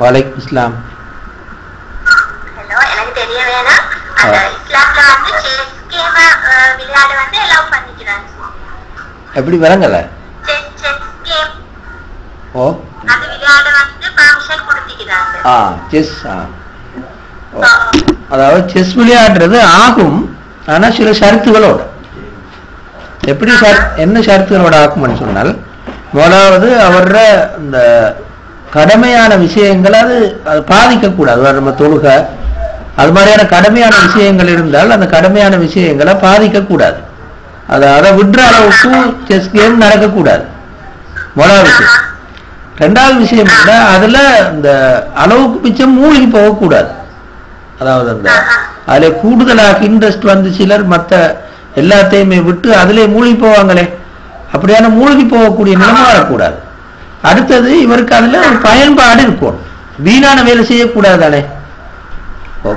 வலைக்கும் இஸ்லாம் ஹலோ எனக்கு தெரிய வேணாம். அந்த ஆ. இஸ்லாம்ல வந்து செஸ் கேம் விளையாட வந்து அலோவ் பண்ணிக்கிறாங்க. எப்படி விளங்கல? செஸ் செஸ் கேம் ஓ. அது விளையாட வந்து பர்மிஷன் கொடுத்துக்கிறாங்க. ஆ செஸ் ஆ. அதாவது செஸ் விளையாடுறது ஆகும் ஆனா சில ஷரத்துகளோட. எப்படி என்ன ஷரத்துகளோட ஆகும்னு சொன்னால் முதலாவது அவர இந்த கடமையான விஷயங்கள் அது அது பாதிக்கக்கூடாது. நம்ம தொழுகை அது மாதிரியான கடமையான விஷயங்கள் இருந்தால் அந்த கடமையான விஷயங்களை பாதிக்கக்கூடாது. அதை அதை விடுற அளவுக்கு செஸ் கேம் நடக்கக்கூடாது. முதலாவது விஷயம். ரெண்டாவது விஷயம் என்ன அதுல இந்த அளவுக்கு மிச்சம் மூழ்கி போகக்கூடாது. அதாவது அந்த அதுல கூடுதலாக இன்ட்ரெஸ்ட் வந்து சிலர் மற்ற எல்லாத்தையுமே விட்டு அதிலே மூழ்கி போவாங்களே. அப்படியான மூழ்கி போகக்கூடிய நிலைமை வரக்கூடாது. அடுத்தது இவருக்கு அதுல ஒரு பயன்பாடு இருக்கும். வீணான வேலை செய்யக்கூடாது தானே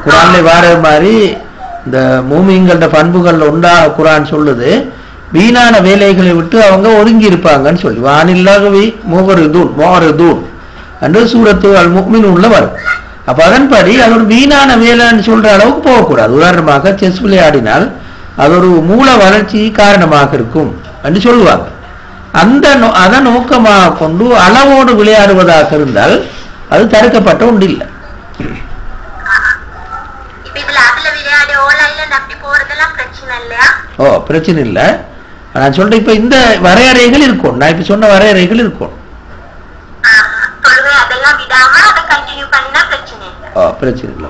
குரான்ல வார மாதிரி இந்த மூமிங்களோட பண்புகள் உண்டாக குரான் சொல்லுது வீணான வேலைகளை விட்டு அவங்க ஒதுங்கி இருப்பாங்கன்னு சொல்லி. வானில்லாகவே மோகரு தூண் மோகரு தூண் என்று சூரத்து அல் முக்மின் உள்ள வரும். அப்ப அதன்படி அது ஒரு வீணான வேலைன்னு சொல்ற அளவுக்கு போகக்கூடாது. உதாரணமாக செஸ் விளையாடினால் அது ஒரு மூல வளர்ச்சி காரணமாக இருக்கும் என்று சொல்லுவாங்க. அந்த அதை நோக்கமாக கொண்டு அளவோடு விளையாடுவதாக இருந்தால் அது தடுக்கப்பட்ட ஒன்று இல்லை இப்ப இதுல அதுல விளையாடி ஆன்லைன்ல அப்படி போறதெல்லாம் பிரச்சனை இல்லையா? ஓ பிரச்சனை இல்லை. நான் சொல்றேன் இப்ப இந்த வரையறைகள் இருக்கும். நான் இப்ப சொன்ன வரையறைகள் இருக்கும். பிரச்சனை இல்லை.